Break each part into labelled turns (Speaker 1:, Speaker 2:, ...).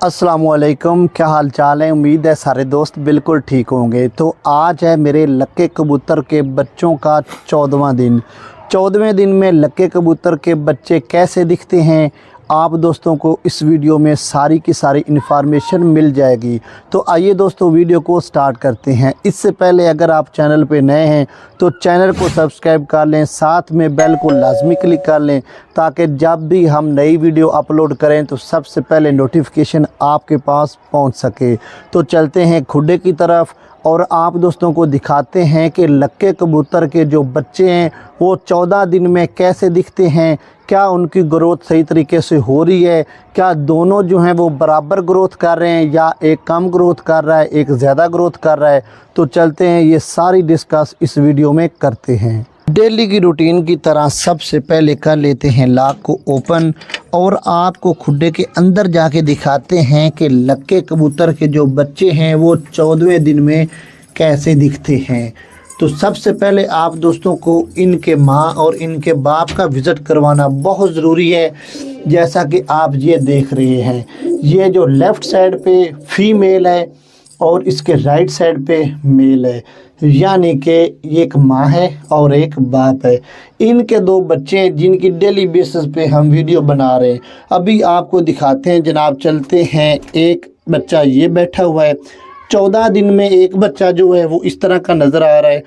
Speaker 1: السلام علیکم، کیا حال چال ہے امید ہے سارے دوست بالکل ٹھیک ہوں گے۔ تو آج ہے میرے لکے کبوتر کے بچوں کا چودھواں دن۔ چودھویں دن میں لکے کبوتر کے بچے کیسے دکھتے ہیں؟ آپ دوستوں کو اس ویڈیو میں ساری کی ساری انفارمیشن مل جائے گی۔ تو آئیے دوستوں ویڈیو کو سٹارٹ کرتے ہیں۔ اس سے پہلے اگر آپ چینل پہ نئے ہیں تو چینل کو سبسکرائب کر لیں، ساتھ میں بیل کو لازمی کلک کر لیں تاکہ جب بھی ہم نئی ویڈیو اپلوڈ کریں تو سب سے پہلے نوٹیفکیشن آپ کے پاس پہنچ سکے۔ تو چلتے ہیں کھڈے کی طرف۔ اور آپ دوستوں کو دکھاتے ہیں کہ لکے کبوتر کے جو بچے ہیں، وہ چودہ دن میں کیسے دکھتے ہیں؟ کیا ان کی گروتھ صحیح طریقے سے ہو رہی ہے؟ کیا دونوں جو ہیں وہ برابر گروتھ کر رہے ہیں یا ایک کم گروتھ کر رہا ہے، ایک زیادہ گروتھ کر رہا ہے؟ تو چلتے ہیں، یہ ساری ڈسکس اس ویڈیو میں کرتے ہیں۔ ڈیلی کی روٹین کی طرح سب سے پہلے کر لیتے ہیں لاک کو اوپن۔ اور آپ کو کھڈے کے اندر جا کے دکھاتے ہیں کہ لکے کبوتر کے جو بچے ہیں وہ چودویں دن میں کیسے دکھتے ہیں۔ تو سب سے پہلے آپ دوستوں کو ان کے ماں اور ان کے باپ کا وزٹ کروانا بہت ضروری ہے، جیسا کہ آپ یہ دیکھ رہے ہیں۔ یہ جو لیفٹ سائڈ پہ فیمیل ہے اور اس کے رائٹ سائڈ پہ میل ہے۔ یعنی کہ ایک ماں ہے اور ایک باپ ہے۔ ان کے دو بچے جن کی ڈیلی بیسس پہ ہم ویڈیو بنا رہے ہیں۔ ابھی آپ کو دکھاتے ہیں جناب، چلتے ہیں۔ ایک بچہ یہ بیٹھا ہوا ہے۔ چودہ دن میں ایک بچہ جو ہے وہ اس طرح کا نظر آ رہا ہے۔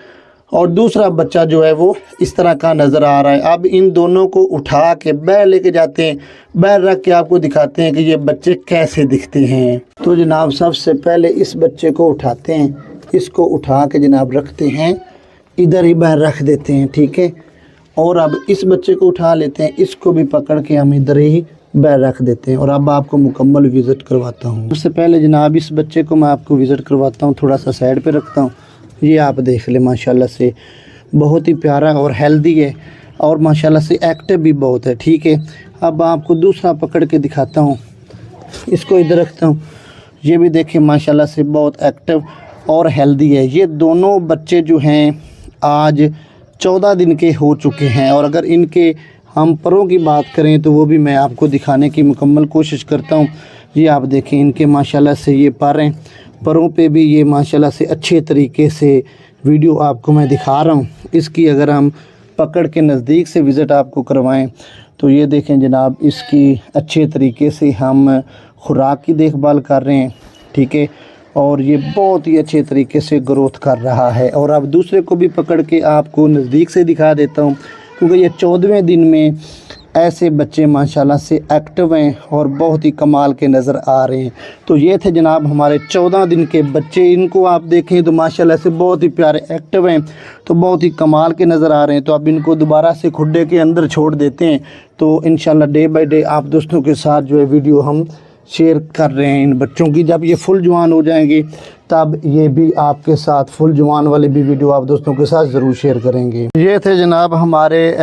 Speaker 1: اور دوسرا بچہ جو ہے وہ اس طرح کا نظر آ رہا ہے۔ اب ان دونوں کو اٹھا کے بیر لے کے جاتے ہیں۔ بیر رکھ کے آپ کو دکھاتے ہیں کہ یہ بچے کیسے دکھتے ہیں۔ تو جناب، سب سے پہلے اس بچے کو اٹھاتے ہیں۔ اس کو اٹھا کے جناب رکھتے ہیں، ادھر ہی بہر رکھ دیتے ہیں، ٹھیک ہے؟ اور اب اس بچے کو اٹھا لیتے ہیں، اس کو بھی پکڑ کے ہم ادھر ہی بہر رکھ دیتے ہیں۔ اور اب آپ کو مکمل وزٹ کرواتا ہوں۔ اس سے پہلے جناب اس بچے کو میں آپ کو وزٹ کرواتا ہوں، تھوڑا سا سائڈ پہ رکھتا ہوں۔ یہ آپ دیکھ لیں، ماشاءاللہ سے بہت ہی پیارا اور ہیلدی ہے۔ اور ماشاءاللہ سے ایکٹیو بھی بہت ہے، ٹھیک ہے؟ اب آپ کو دوسرا پکڑ کے دکھاتا ہوں۔ اس کو ادھر رکھتا ہوں۔ یہ بھی دیکھیں، ماشاءاللہ سے بہت ایکٹیو اور ہیلدی ہے۔ یہ دونوں بچے جو ہیں، آج چودہ دن کے ہو چکے ہیں۔ اور اگر ان کے ہم پروں کی بات کریں تو وہ بھی میں آپ کو دکھانے کی مکمل کوشش کرتا ہوں۔ یہ آپ دیکھیں، ان کے ماشاءاللہ سے یہ پاریں پروں پہ بھی یہ ماشاءاللہ سے اچھے طریقے سے ویڈیو آپ کو میں دکھا رہا ہوں۔ اس کی اگر ہم پکڑ کے نزدیک سے وزٹ آپ کو کروائیں تو یہ دیکھیں جناب، اس کی اچھے طریقے سے ہم خوراک کی دیکھ بھال کر رہے ہیں۔ ٹھیک ہے؟ اور یہ بہت ہی اچھے طریقے سے گروتھ کر رہا ہے۔ اور اب دوسرے کو بھی پکڑ کے آپ کو نزدیک سے دکھا دیتا ہوں، کیونکہ یہ چودھویں دن میں ایسے بچے ماشاءاللہ سے ایکٹیو ہیں اور بہت ہی کمال کے نظر آ رہے ہیں۔ تو یہ تھے جناب ہمارے چودہ دن کے بچے۔ ان کو آپ دیکھیں تو ماشاءاللہ سے بہت ہی پیارے ایکٹیو ہیں، تو بہت ہی کمال کے نظر آ رہے ہیں۔ تو اب ان کو دوبارہ سے کھڈے کے اندر چھوڑ دیتے ہیں۔ تو انشاءاللہ ڈے بائی ڈے آپ دوستوں کے ساتھ جو ہے ویڈیو ہم شیئر کر رہے ہیں ان بچوں کی جب یہ فل جوان ہو جائیں گے تب یہ بھی آپ کے ساتھ فل جوان والے بھی ویڈیو آپ دوستوں کے ساتھ ضرور شیئر کریں گے۔ یہ تھے جناب ہمارے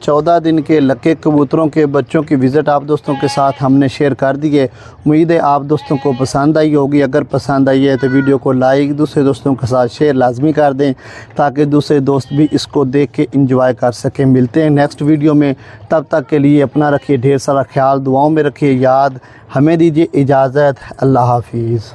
Speaker 1: چودہ دن کے لکے کبوتروں کے بچوں کی وزٹ آپ دوستوں کے ساتھ ہم نے شیئر کر دیئے امید ہے آپ دوستوں کو پسند آئی ہوگی۔ اگر پسند آئی ہے تو ویڈیو کو لائک دوسرے دوستوں کے ساتھ شیئر لازمی کر دیں تاکہ دوسرے دوست بھی اس کو دیکھ کے انجوائے کر سکیں۔ ملتے ہیں نیکسٹ ویڈیو میں۔ تب تک کے لیے اپنا رکھیے ڈھیر سارا خیال، دعاؤں میں رکھیے، یاد ہمیں دیجیے اجازت۔ اللہ حافظ۔